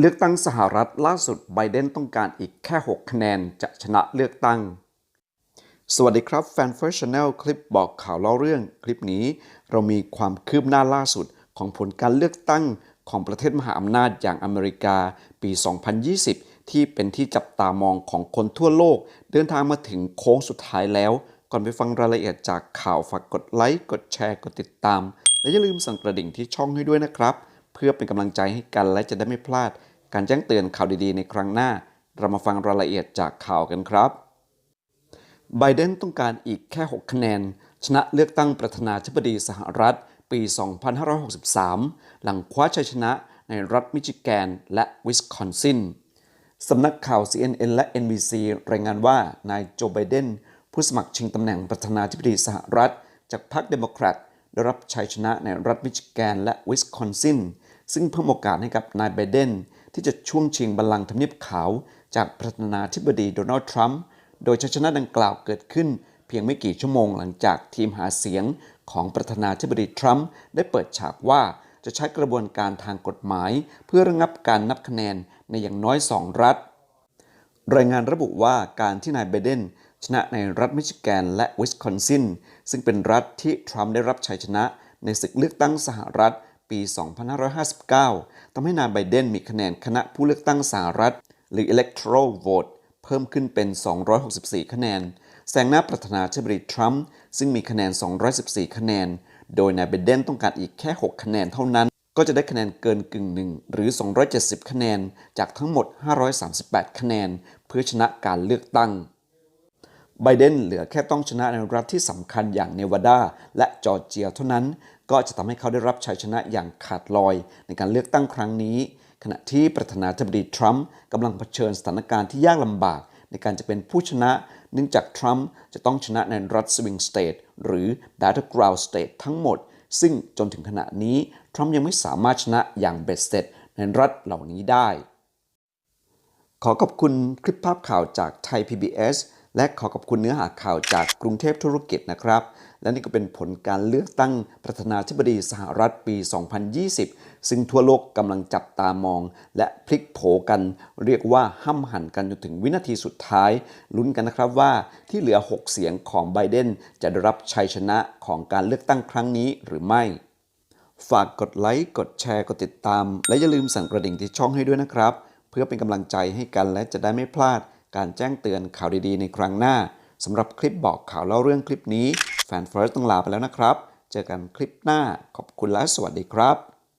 เลือกตั้งสหรัฐล่าสุดไบเดนต้องการอีกแค่ 6 คะแนนจะชนะเลือกตั้ง สวัสดีครับแฟนเฟิร์สชาแนลคลิปบอกข่าวเล่าเรื่อง คลิปนี้เรามีความคืบหน้าล่าสุดของผลการเลือกตั้งของประเทศมหาอำนาจอย่างอเมริกาปี 2020 ที่เป็นที่จับตามองของคนทั่วโลก เดินทางมาถึงโค้งสุดท้ายแล้ว ก่อนไปฟังรายละเอียดจากข่าวฝากกดไลค์กดแชร์กดติดตาม และอย่าลืมสั่นกระดิ่งที่ช่องให้ด้วยนะครับ เพื่อเป็นกำลังใจให้กันและจะได้ไม่พลาด การแจ้งเตือนข่าวดีๆ ในครั้งหน้า เรามาฟังรายละเอียดจากข่าวกันครับ ไบเดนต้องการอีกแค่ 6 คะแนน ชนะเลือกตั้งประธานาธิบดีสหรัฐ ปี 2563 หลังคว้าชัยชนะในรัฐมิชิแกนและวิสคอนซินสำนักข่าว CNN และ NBC รายงานว่านายโจไบเดนผู้สมัครชิงตำแหน่งประธานาธิบดีสหรัฐ จากพรรคเดโมแครตได้รับชัยชนะในรัฐมิชิแกนและวิสคอนซินซึ่งเพิ่มโอกาสให้กับนายไบเดน ที่จะช่วงชิงบัลลังก์ทำเนียบขาวจากประธานาธิบดีโดนัลด์ทรัมป์โดยชัยชนะดังกล่าวเกิดขึ้น เพียงไม่กี่ชั่วโมงหลังจากทีมหาเสียงของประธานาธิบดีทรัมป์ได้เปิดฉากว่าจะใช้กระบวนการทางกฎหมาย เพื่อระงับการนับคะแนนในอย่างน้อยสองรัฐ รายงานระบุว่าการที่นายไบเดนชนะในรัฐมิชิแกนและวิสคอนซินซึ่งเป็นรัฐที่ทรัมป์ได้รับชัยชนะในศึกเลือกตั้งสหรัฐ ปี 2559 ทำให้นายไบเดนมีคะแนนคณะผู้เลือกตั้งสหรัฐ หรือ electoral vote เพิ่มขึ้นเป็น 264 คะแนน แซงหน้าประธานาธิบดีทรัมป์ซึ่งมีคะแนน 214 คะแนน โดยนายไบเดนต้องการอีกแค่ 6 คะแนนเท่านั้น ก็จะได้คะแนนเกินกึ่งหนึ่งหรือ 270 คะแนน จากทั้งหมด 538 คะแนน เพื่อชนะการเลือกตั้งไบเดนเหลือแค่ต้องชนะในรัฐที่สำคัญอย่างเนวาดาและจอร์เจียเท่านั้น ก็จะทำให้เขาได้รับชัยชนะอย่างขาดลอยในการเลือกตั้งครั้งนี้ ขณะที่ประธานาธิบดีทรัมป์กำลังเผชิญสถานการณ์ที่ยากลำบาก ในการจะเป็นผู้ชนะ เนื่องจากทรัมป์จะต้องชนะในรัฐสวิงสเตทหรือ Battleground State ทั้งหมด ซึ่งจนถึงขณะนี้ทรัมป์ยังไม่สามารถชนะอย่างเบ็ดเสร็จในรัฐเหล่านี้ได้ ขอขอบคุณคลิปภาพข่าวจากไทย PBS และขอขอบคุณเนื้อหาข่าวจากกรุงเทพธุรกิจนะครับ และนี่ก็เป็นผลการเลือกตั้งประธานาธิบดีสหรัฐปี 2020 ซึ่งทั่วโลกกำลังจับตามอง และพลิกโผกัน เรียกว่าห้ำหันกันจนถึงวินาทีสุดท้าย ลุ้นกันนะครับว่าที่เหลือ 6 เสียงของไบเดนจะได้รับชัยชนะของการเลือกตั้งครั้งนี้หรือไม่ฝากกดไลค์ กดแชร์ กดติดตาม และอย่าลืมสั่นกระดิ่งที่ช่องให้ด้วยนะครับ เพื่อเป็นกำลังใจให้กันและจะได้ไม่พลาด การแจ้งเตือนข่าวดีๆ ในครั้งหน้าสำหรับคลิปบอกข่าวเล่าเรื่องคลิปนี้แฟนเฟิร์สต้องลาไปแล้วนะครับ เจอกันคลิปหน้าขอบคุณและสวัสดีครับ